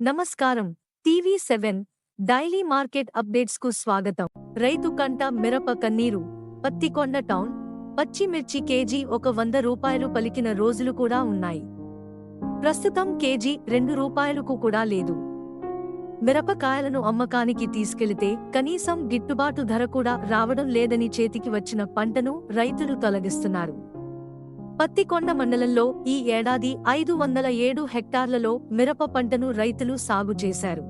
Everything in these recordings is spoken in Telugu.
నమస్కారం. టీవీ సెవెన్ డైలీ మార్కెట్ అప్డేట్స్కు స్వాగతం. రైతు కంట మిరప కన్నీరు. పత్తికొండ టౌన్ పచ్చిమిర్చి కేజీ ఒక వంద రూపాయలు పలికిన రోజులు కూడా ఉన్నాయి. ప్రస్తుతం కేజీ రెండు రూపాయలకు కూడా లేదు. మిరపకాయలను అమ్మకానికి తీసుకెళితే కనీసం గిట్టుబాటు ధర కూడా రావడం లేదని చేతికి వచ్చిన పంటను రైతులు తొలగిస్తున్నారు. పత్తికొండ మండలంలో ఈ ఏడాది ఐదు వందల ఏడు హెక్టార్లలో మిరప పంటను రైతులు సాగు చేశారు.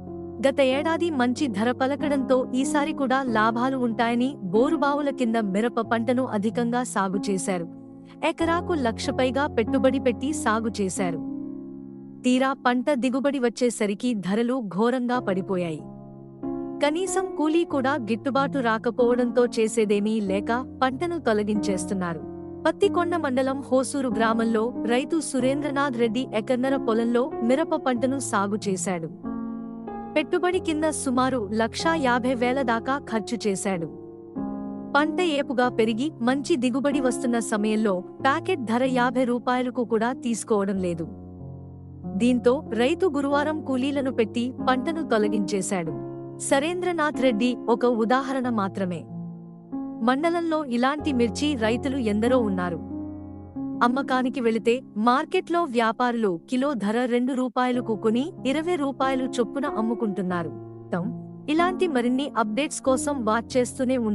గత ఏడాది మంచి ధర పలకడంతో ఈసారి కూడా లాభాలు ఉంటాయని బోరుబావుల కింద మిరప పంటను అధికంగా సాగు చేశారు. ఎకరాకు లక్ష పైగా పెట్టుబడి పెట్టి సాగు చేశారు. తీరా పంట దిగుబడి వచ్చేసరికి ధరలు ఘోరంగా పడిపోయాయి. కనీసం కూలీ కూడా గిట్టుబాటు రాకపోవడంతో చేసేదేమీ లేక పంటను తొలగించేస్తున్నారు. పత్తికొండ మండలం హోసూరు గ్రామంలో రైతు సురేంద్రనాథ్ రెడ్డి ఎకర్నర పొలంలో మిరప పంటను సాగు చేశాడు. పెట్టుబడి కింద సుమారు లక్షా యాభై వేల దాకా ఖర్చు చేశాడు. పంట ఏపుగా పెరిగి మంచి దిగుబడి వస్తున్న సమయంలో ప్యాకెట్ ధర యాభై రూపాయలకు కూడా తీసుకోవడం లేదు. దీంతో రైతు గురువారం కూలీలను పెట్టి పంటను తొలగించేశాడు. సరేంద్రనాథ్ రెడ్డి ఒక ఉదాహరణ మాత్రమే. మండలంలో ఇలాంటి మిర్చి రైతులు ఎందరో ఉన్నారు. అమ్మకానికి వెళితే మార్కెట్లో వ్యాపారులు కిలో ధర రెండు రూపాయలకు కొని ఇరవై రూపాయలు చొప్పున అమ్ముకుంటున్నారు. ఇలాంటి మరిన్ని అప్డేట్స్ కోసం వాచ్ చేస్తూనే ఉండండి.